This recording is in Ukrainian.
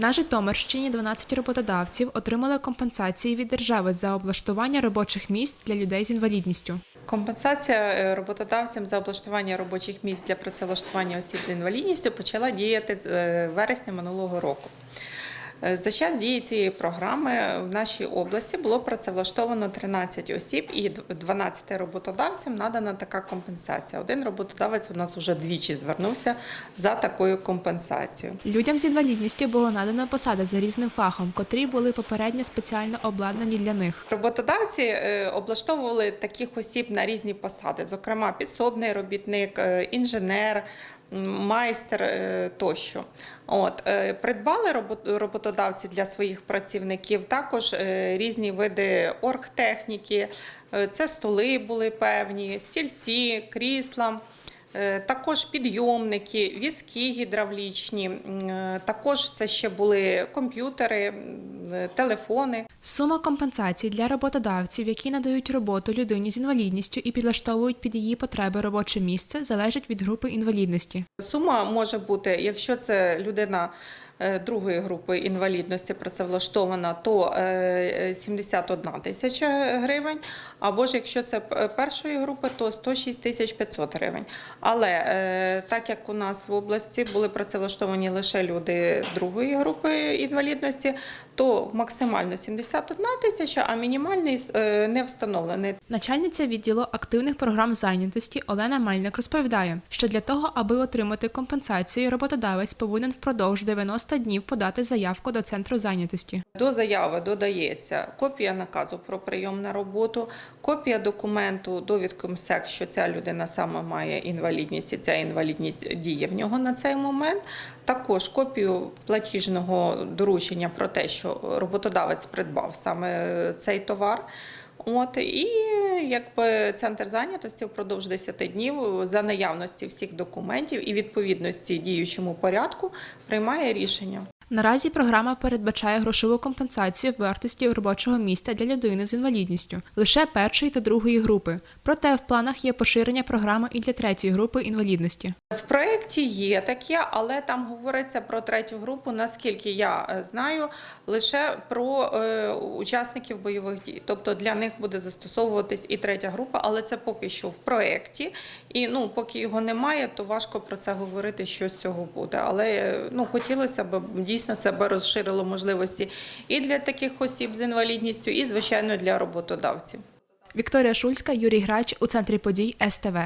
На Житомирщині 12 роботодавців отримали компенсації від держави за облаштування робочих місць для людей з інвалідністю. Компенсація е, роботодавцям за облаштування робочих місць для працевлаштування осіб з інвалідністю почала діяти з е, вересня минулого року. Е, За час дії цієї програми в нашій області було працевлаштовано 13 осіб і 12 роботодавцям надана така компенсація. Один роботодавець у нас вже двічі звернувся за такою компенсацією. Людям з інвалідністю було надано посади за різним фахом, котрі були попередньо спеціально обладнані для них. Роботодавці е, облаштовували таких осіб на різні посади, зокрема підсобний робітник, е, інженер, майстер е, тощо. От е, придбали робот- роботодавці для своїх працівників також е, різні види оргтехніки. Це столи були певні, стільці, крісла. Е, Також підйомники, візки гідравлічні, е, також це ще були комп'ютери, е, телефони. Сума компенсацій для роботодавців, які надають роботу людині з інвалідністю і підлаштовують під її потреби робоче місце, залежить від групи інвалідності. Сума може бути, якщо це людина другої групи інвалідності працевлаштована, то е, 71 тисяча гривень. Або ж якщо це першої групи, то 106 тисяч 500 гривень. Але е, так як у нас в області були працевлаштовані лише люди другої групи інвалідності, то максимально 71 тисяча, а мінімальний е, не встановлений. Начальниця відділу активних програм зайнятості Олена Мельник розповідає, що для того, аби отримати компенсацію, роботодавець повинен впродовж 90 днів подати заявку до центру зайнятості. До заяви додається копія наказу про прийом на роботу, копія документу, довідку МСЕК, що ця людина саме має інвалідність, і ця інвалідність діє в нього на цей момент. Також копію платіжного доручення про те, що роботодавець придбав саме цей товар. От і якби центр зайнятості впродовж 10 днів за наявності всіх документів і відповідності діючому порядку приймає рішення. Наразі програма передбачає грошову компенсацію вартості робочого місця для людини з інвалідністю лише першої та другої групи. Проте в планах є поширення програми і для третьої групи інвалідності. В проєкті є таке, але там говориться про третю групу, наскільки я е, знаю, лише про е, учасників бойових дій. Тобто для них буде застосовуватись і третя група, але це поки що в проєкті. І ну, поки його немає, то важко про це говорити, що з цього буде. Але е, ну, хотілося б дійсно це би розширило можливості і для таких осіб з інвалідністю, і звичайно для роботодавців. Вікторія Шульська, Юрій Грач у центрі подій СТВ.